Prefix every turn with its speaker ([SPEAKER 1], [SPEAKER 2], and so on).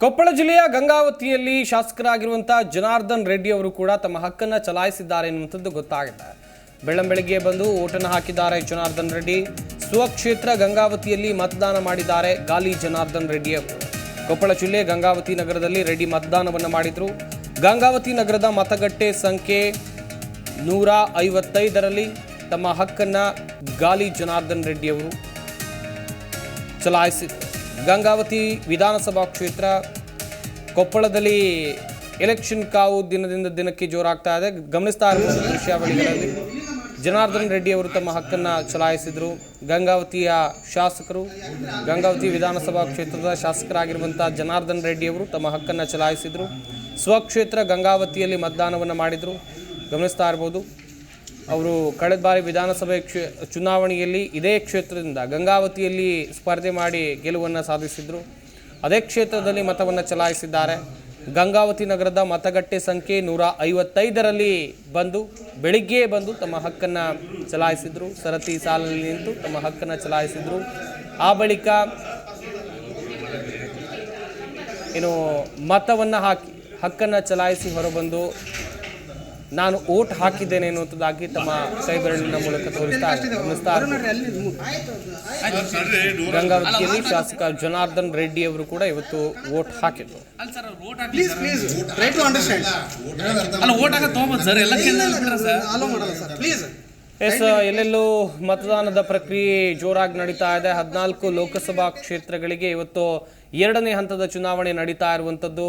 [SPEAKER 1] ಕೊಪ್ಪಳ ಜಿಲ್ಲೆಯ ಗಂಗಾವತಿಯಲ್ಲಿ ಶಾಸಕರಾಗಿರುವಂತಹ ಜನಾರ್ದನ್ ರೆಡ್ಡಿ ಅವರು ಕೂಡ ತಮ್ಮ ಹಕ್ಕನ್ನ ಚಲಾಯಿಸಿದ್ದಾರೆ ಎನ್ನುವಂಥದ್ದು ಗೊತ್ತಾಗಿದೆ. ಬೆಳ್ಳಂಬೆಳಗ್ಗೆ ಬಂದು ಓಟನ್ನು ಹಾಕಿದ್ದಾರೆ ಜನಾರ್ದನ್ ರೆಡ್ಡಿ. ಸ್ವಕ್ಷೇತ್ರ ಗಂಗಾವತಿಯಲ್ಲಿ ಮತದಾನ ಮಾಡಿದ್ದಾರೆ ಗಾಲಿ ಜನಾರ್ದನ್ ರೆಡ್ಡಿ ಅವರು. ಕೊಪ್ಪಳ ಜಿಲ್ಲೆ ಗಂಗಾವತಿ ನಗರದಲ್ಲಿ ರೆಡ್ಡಿ ಮತದಾನವನ್ನು ಮಾಡಿದ್ರು. ಗಂಗಾವತಿ ನಗರದ ಮತಗಟ್ಟೆ ಸಂಖ್ಯೆ ನೂರ ಐವತ್ತೈದರಲ್ಲಿ ತಮ್ಮ ಹಕ್ಕನ್ನ ಗಾಲಿ ಜನಾರ್ದನ್ ರೆಡ್ಡಿ ಅವರು ಚಲಾಯಿಸಿದರು. ಗಂಗಾವತಿ ವಿಧಾನಸಭಾ ಕ್ಷೇತ್ರ ಕೊಪ್ಪಳದಲ್ಲಿ ಎಲೆಕ್ಷನ್ ಕಾವು ದಿನದಿಂದ ದಿನಕ್ಕೆ ಜೋರಾಗ್ತಾ ಇದೆ. ಗಮನಿಸ್ತಾ ಇರಬಹುದು ದೃಶ್ಯಾವಳಿಗಳಲ್ಲಿ ಜನಾರ್ದನ್ ರೆಡ್ಡಿ ಅವರು ತಮ್ಮ ಹಕ್ಕನ್ನು ಚಲಾಯಿಸಿದರು. ಗಂಗಾವತಿಯ ಶಾಸಕರು, ಗಂಗಾವತಿ ವಿಧಾನಸಭಾ ಕ್ಷೇತ್ರದ ಶಾಸಕರಾಗಿರುವಂಥ ಜನಾರ್ದನ್ ರೆಡ್ಡಿ ಅವರು ತಮ್ಮ ಹಕ್ಕನ್ನು ಚಲಾಯಿಸಿದರು. ಸ್ವಕ್ಷೇತ್ರ ಗಂಗಾವತಿಯಲ್ಲಿ ಮತದಾನವನ್ನು ಮಾಡಿದರು. ಗಮನಿಸ್ತಾ ಇರ್ಬೋದು. ಅವರು ಕಳೆದ ಬಾರಿ ವಿಧಾನಸಭೆ ಚುನಾವಣೆಯಲ್ಲಿ ಇದೇ ಕ್ಷೇತ್ರದಿಂದ ಗಂಗಾವತಿಯಲ್ಲಿ ಸ್ಪರ್ಧೆ ಮಾಡಿ ಗೆಲುವನ್ನು ಸಾಧಿಸಿದರು. ಅದೇ ಕ್ಷೇತ್ರದಲ್ಲಿ ಮತವನ್ನು ಚಲಾಯಿಸಿದ್ದಾರೆ. ಗಂಗಾವತಿ ನಗರದ ಮತಗಟ್ಟೆ ಸಂಖ್ಯೆ ನೂರ ಐವತ್ತೈದರಲ್ಲಿ ಬಂದು, ಬೆಳಿಗ್ಗೆ ಬಂದು ತಮ್ಮ ಹಕ್ಕನ್ನು ಚಲಾಯಿಸಿದರು. ಸರತಿ ಸಾಲಲ್ಲಿ ನಿಂತು ತಮ್ಮ ಹಕ್ಕನ್ನು ಚಲಾಯಿಸಿದರು. ಆ ಬಳಿಕ ಏನು ಮತವನ್ನು ಹಾಕಿ, ಹಕ್ಕನ್ನು ಚಲಾಯಿಸಿ ಹೊರಬಂದು ನಾನು ಓಟ್ ಹಾಕಿದ್ದೇನೆ ಅನ್ನುವಂಥದ್ದಾಗಿ ತಮ್ಮ ಸೈಬರ್ನ ಬೆರಳಿನ ಮೂಲಕ ತೋರಿಸ್ತಾ ಗಮನಿಸ್ತಾ. ಗಂಗಾವತಿಯಲ್ಲಿ ಶಾಸಕ ಜನಾರ್ದನ್ ರೆಡ್ಡಿ ಅವರು ಕೂಡ ಇವತ್ತು
[SPEAKER 2] ಓಟ್
[SPEAKER 3] ಹಾಕಿದ್ರು.
[SPEAKER 1] ಎಸ್ ಎಲ್ಲೆಲ್ಲೂ ಮತದಾನದ ಪ್ರಕ್ರಿಯೆ ಜೋರಾಗಿ ನಡೀತಾ ಇದೆ. ಹದಿನಾಲ್ಕು ಲೋಕಸಭಾ ಕ್ಷೇತ್ರಗಳಿಗೆ ಇವತ್ತು ಎರಡನೇ ಹಂತದ ಚುನಾವಣೆ ನಡೀತಾ ಇರುವಂಥದ್ದು.